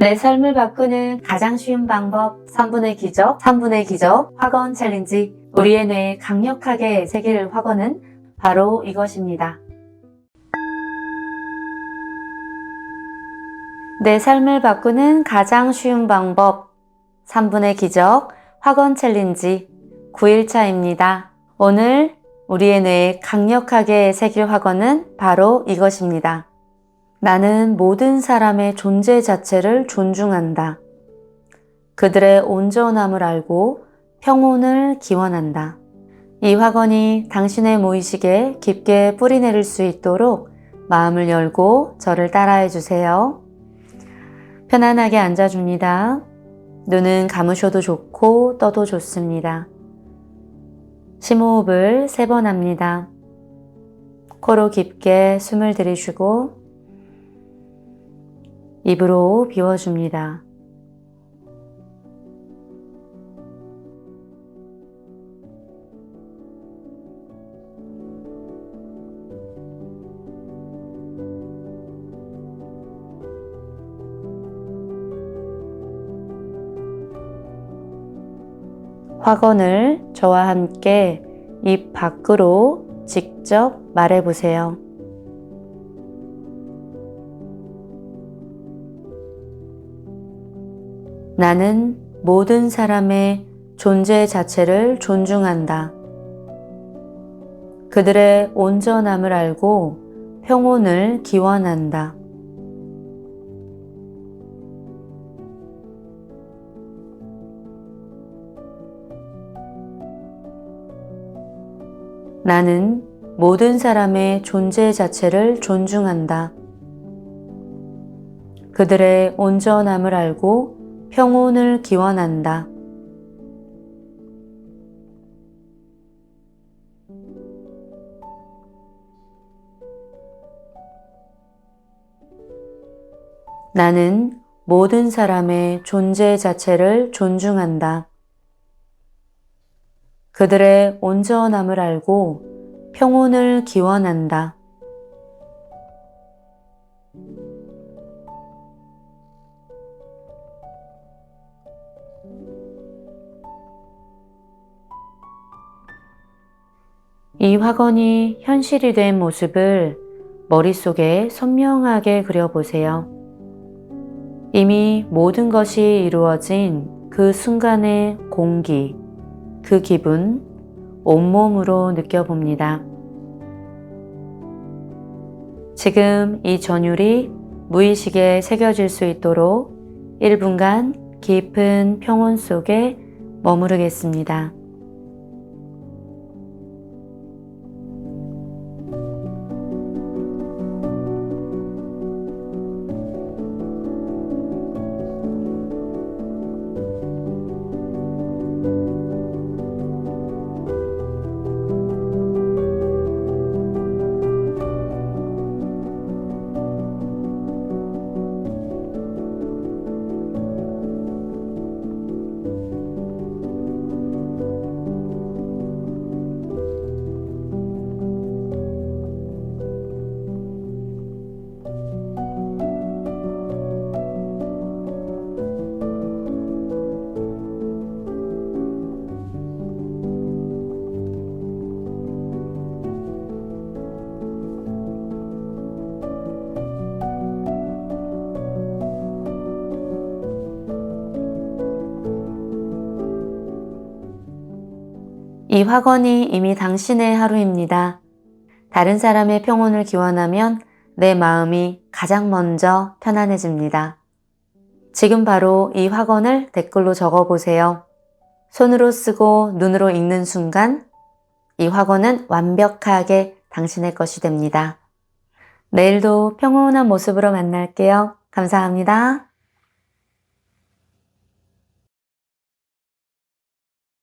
내 삶을 바꾸는 가장 쉬운 방법 3분의 기적, 3분의 기적 확언 챌린지 우리의 뇌에 강력하게 새길 확언은 바로 이것입니다. 내 삶을 바꾸는 가장 쉬운 방법 3분의 기적 확언 챌린지 9일차입니다. 오늘 우리의 뇌에 강력하게 새길 확언은 바로 이것입니다. 나는 모든 사람의 존재 자체를 존중한다. 그들의 온전함을 알고 평온을 기원한다. 이 확언이 당신의 무의식에 깊게 뿌리내릴 수 있도록 마음을 열고 저를 따라해 주세요. 편안하게 앉아줍니다. 눈은 감으셔도 좋고 떠도 좋습니다. 심호흡을 세 번 합니다. 코로 깊게 숨을 들이쉬고 입으로 비워줍니다. 확언을 저와 함께 입 밖으로 직접 말해보세요. 나는 모든 사람의 존재 자체를 존중한다. 그들의 온전함을 알고 평온을 기원한다. 나는 모든 사람의 존재 자체를 존중한다. 그들의 온전함을 알고 평온을 기원한다. 나는 모든 사람의 존재 자체를 존중한다. 그들의 온전함을 알고 평온을 기원한다. 이 확언이 현실이 된 모습을 머릿속에 선명하게 그려보세요. 이미 모든 것이 이루어진 그 순간의 공기, 그 기분 온몸으로 느껴봅니다. 지금 이 전율이 무의식에 새겨질 수 있도록 1분간 깊은 평온 속에 머무르겠습니다. 이 확언이 이미 당신의 하루입니다. 다른 사람의 평온을 기원하면 내 마음이 가장 먼저 편안해집니다. 지금 바로 이 확언을 댓글로 적어 보세요. 손으로 쓰고 눈으로 읽는 순간 이 확언은 완벽하게 당신의 것이 됩니다. 내일도 평온한 모습으로 만날게요. 감사합니다.